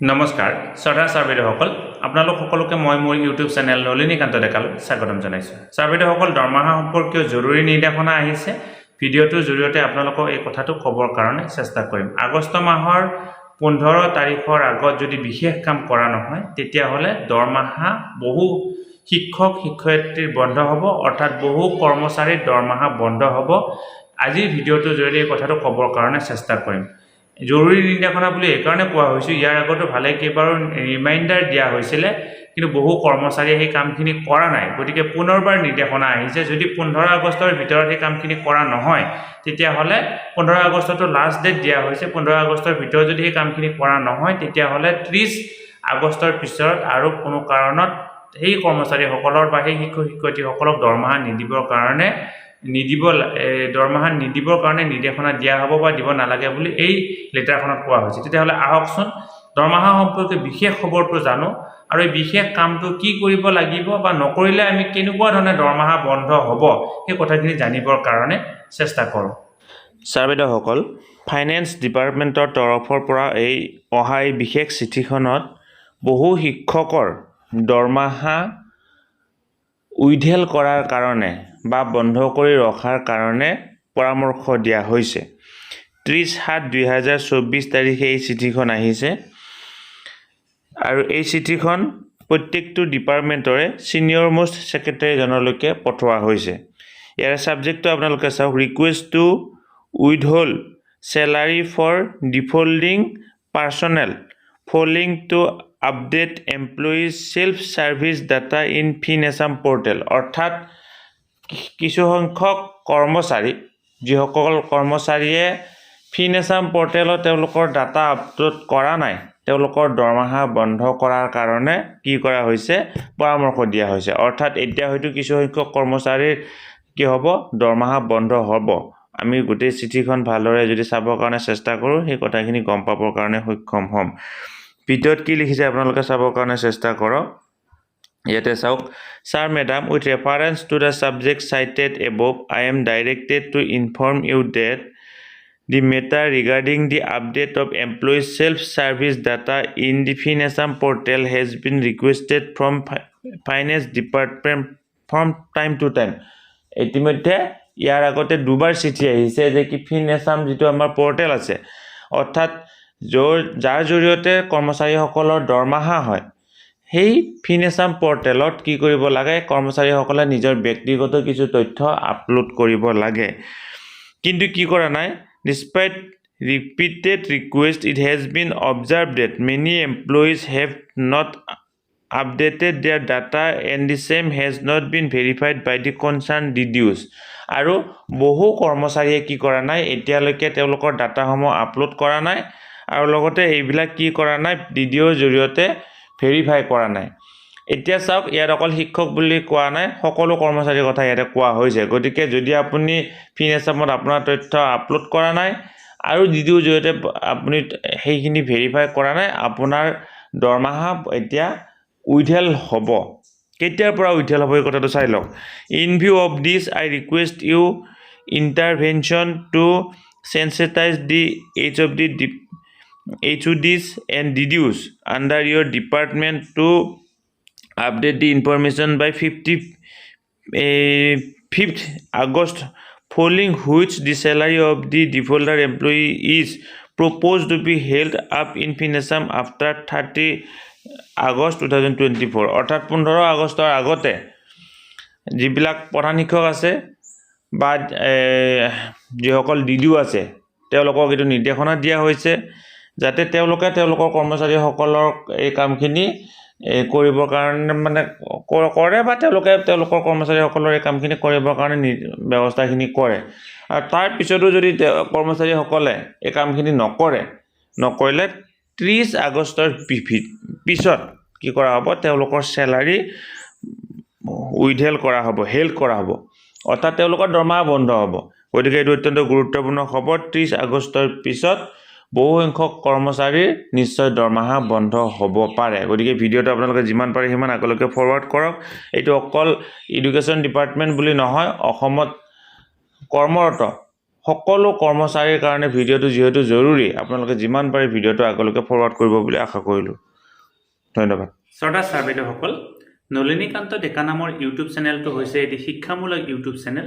নমস্কাৰ শ্ৰদ্ধা ছাৰ বাইদেউসকল আপোনালোক সকলোকে মই মোৰ ইউটিউব চেনেল নলিনীকান্ত ডেকালৈ স্বাগতম জনাইছোঁ। ছাৰ বাইদেউসকল দৰমহা সম্পৰ্কীয় জৰুৰী নিৰ্দেশনা আহিছে। ভিডিঅ'টোৰ জৰিয়তে আপোনালোকক এই কথাটো ক'বৰ কাৰণে চেষ্টা কৰিম। আগষ্ট মাহৰ পোন্ধৰ তাৰিখৰ আগত যদি বিশেষ কাম কৰা নহয় তেতিয়াহ'লে দৰমহা বহু শিক্ষক শিক্ষয়িত্ৰীৰ বন্ধ হ'ব অৰ্থাৎ বহু কৰ্মচাৰীৰ দৰমহা বন্ধ হ'ব। আজিৰ ভিডিঅ'টোৰ জৰিয়তে এই কথাটো ক'বৰ কাৰণে চেষ্টা কৰিম। জৰুৰী নিৰ্দেশনা বুলি এইকাৰণে কোৱা হৈছোঁ। ইয়াৰ আগতো ভালে কেইবাৰো ৰিমাইণ্ডাৰ দিয়া হৈছিলে কিন্তু বহু কৰ্মচাৰীয়ে সেই কামখিনি কৰা নাই। গতিকে পুনৰবাৰ নিৰ্দেশনা আহিছে। যদি পোন্ধৰ আগষ্টৰ ভিতৰত সেই কামখিনি কৰা নহয় তেতিয়াহ'লে পোন্ধৰ আগষ্টতো লাষ্ট ডেট দিয়া হৈছে। পোন্ধৰ আগষ্টৰ ভিতৰত যদি সেই কামখিনি কৰা নহয় তেতিয়াহ'লে ত্ৰিছ আগষ্টৰ পিছত আৰু কোনো কাৰণত সেই কৰ্মচাৰীসকলৰ বা সেই শিক্ষক শিক্ষয়িত্ৰীসকলক দৰমহা নিদিবৰ কাৰণে নিদিব দৰমহা নিদিবৰ কাৰণে নিৰ্দেশনা দিয়া হ'ব বা দিব নালাগে বুলি এই লেটাৰখনত কোৱা হৈছে। তেতিয়াহ'লে আহকচোন দৰমহা সম্পৰ্কে বিশেষ খবৰটো জানো আৰু এই বিশেষ কামটো কি কৰিব লাগিব বা নকৰিলে আমি কেনেকুৱা ধৰণে দৰমহা বন্ধ হ'ব সেই কথাখিনি জানিবৰ কাৰণে চেষ্টা কৰোঁ। ছাৰ বাইদেউসকল ফাইনেন্স ডিপাৰ্টমেণ্টৰ তৰফৰ পৰা এই অহা এই বিশেষ চিঠিখনত বহু শিক্ষকৰ দৰমহা উইধেল কৰাৰ কাৰণে বা বন্ধ কৰি ৰখাৰ কাৰণে পৰামৰ্শ দিয়া হৈছে। ত্ৰিছ সাত দুহেজাৰ চৌব্বিছ তাৰিখে এই চিঠিখন আহিছে আৰু এই চিঠিখন প্ৰত্যেকটো ডিপাৰ্টমেণ্টৰে ছিনিয়ৰ মোষ্ট ছেক্ৰেটাৰীজনলৈকে পঠোৱা হৈছে। ইয়াৰ ছাবজেক্টটো আপোনালোকে চাওক, request to withhold salary for defaulting personnel failing to update employees self service data in Fin Assam portal অৰ্থাৎ কিছুসংখ্যক কৰ্মচাৰী যিসকল কৰ্মচাৰীয়ে ফিন এছাম পৰ্টেলত তেওঁলোকৰ ডাটা আপলোড কৰা নাই তেওঁলোকৰ দৰমহা বন্ধ কৰাৰ কাৰণে কি কৰা হৈছে পৰামৰ্শ দিয়া হৈছে। অৰ্থাৎ এতিয়া হয়তো কিছুসংখ্যক কৰ্মচাৰীৰ কি হ'ব দৰমহা বন্ধ হ'ব। আমি গোটেই চিঠিখন ভালদৰে যদি চাবৰ কাৰণে চেষ্টা কৰোঁ সেই কথাখিনি গম পাবৰ কাৰণে সক্ষম হ'ম। ভিডিঅ'ত কি লিখিছে আপোনালোকে চাবৰ কাৰণে চেষ্টা কৰক। ইয়াতে চাওক sir madam with reference to the subject cited above I am directed to inform you that the matter regarding the update of employees self service data in the Fin Assam portal has been requested from finance department from time to time. ইতিমধ্যে ইয়াৰ আগতে দুবাৰ চিঠি আহিছে যে কি ফিন এছাম যিটো আমাৰ পৰ্টেল আছে অৰ্থাৎ য'ৰ যাৰ জৰিয়তে কৰ্মচাৰীসকলৰ দৰমহা হয়। সেই ফিন এছাম পৰ্টেলত কি কৰিব লাগে? কৰ্মচাৰীসকলে নিজৰ ব্যক্তিগত কিছু তথ্য আপলোড কৰিব লাগে। কিন্তু কি কৰা নাই? Despite repeated request it has been observed that many employees have not updated their data and the same has not been verified by the concerned DDOs আৰু বহু কৰ্মচাৰীয়ে কি কৰা নাই? এতিয়ালৈকে তেওঁলোকৰ ডাটাসমূহ আপলোড কৰা নাই। আৰু লগতে এইবিলাক কি কৰা নাই ডি ডি অ'ৰ জৰিয়তে ভেৰিফাই কৰা নাই। এতিয়া চাওক ইয়াত অকল শিক্ষক বুলি কোৱা নাই সকলো কৰ্মচাৰীৰ কথা ইয়াতে কোৱা হৈছে। গতিকে যদি আপুনি ফিন এছামত আপোনাৰ তথ্য আপলোড কৰা নাই আৰু ডি ডি অ'ৰ জৰিয়তে আপুনি সেইখিনি ভেৰিফাই কৰা নাই আপোনাৰ দৰমহা এতিয়া উইথেল হ'ব। কেতিয়াৰ পৰা উইথেল হ'ব এই কথাটো চাই লওক। In view of this I request you intervention to sensitize the H of the under your department to update the information by fifty fifth August. Failing which the salary of the defaulter employee is propose to be held up in FinAssam after thirty August two thousand twenty four. অৰ্থাৎ পোন্ধৰ আগষ্টৰ আগতে যিবিলাক প্ৰধান শিক্ষক আছে বা এ, যিসকল ডিডিও আছে তেওঁলোকক এইটো নিৰ্দেশনা দিয়া হৈছে। যাতে তেওঁলোকে তেওঁলোকৰ কৰ্মচাৰীসকলক এই কামখিনি এই কৰিবৰ কাৰণে মানে কৰে বা তেওঁলোকে তেওঁলোকৰ কৰ্মচাৰীসকলৰ এই কামখিনি কৰিবৰ কাৰণে ব্যৱস্থাখিনি কৰে। আৰু তাৰ পিছতো যদি কৰ্মচাৰীসকলে এই কামখিনি নকৰে নকৰিলে ত্ৰিছ আগষ্টৰ পিছত কি কৰা হ'ব? তেওঁলোকৰ চেলাৰী উইথহেল কৰা হ'ব হেল্ড কৰা হ'ব। অৰ্থাৎ তেওঁলোকৰ দৰমহা বন্ধ হ'ব। গতিকে এইটো অত্যন্ত গুৰুত্বপূৰ্ণ খবৰ। ত্ৰিছ আগষ্টৰ পিছত বহুসংখ্যক কৰ্মচাৰীৰ নিশ্চয় দৰমহা বন্ধ হ'ব পাৰে। গতিকে ভিডিঅ'টো আপোনালোকে যিমান পাৰে সিমান আগলৈকে ফৰৱাৰ্ড কৰক। এইটো অকল এডুকেশ্যন ডিপাৰ্টমেণ্ট বুলি নহয় অসমত কৰ্মৰত সকলো কৰ্মচাৰীৰ কাৰণে ভিডিঅ'টো যিহেতু জৰুৰী আপোনালোকে যিমান পাৰে ভিডিঅ'টো আগলৈকে ফৰৱাৰ্ড কৰিব বুলি আশা কৰিলোঁ। ধন্যবাদ। শ্ৰদ্ধা ছাৰ বাইদেউসকল নলিনীকান্ত ডেকা নামৰ ইউটিউব চেনেলটো হৈছে এটি শিক্ষামূলক ইউটিউব চেনেল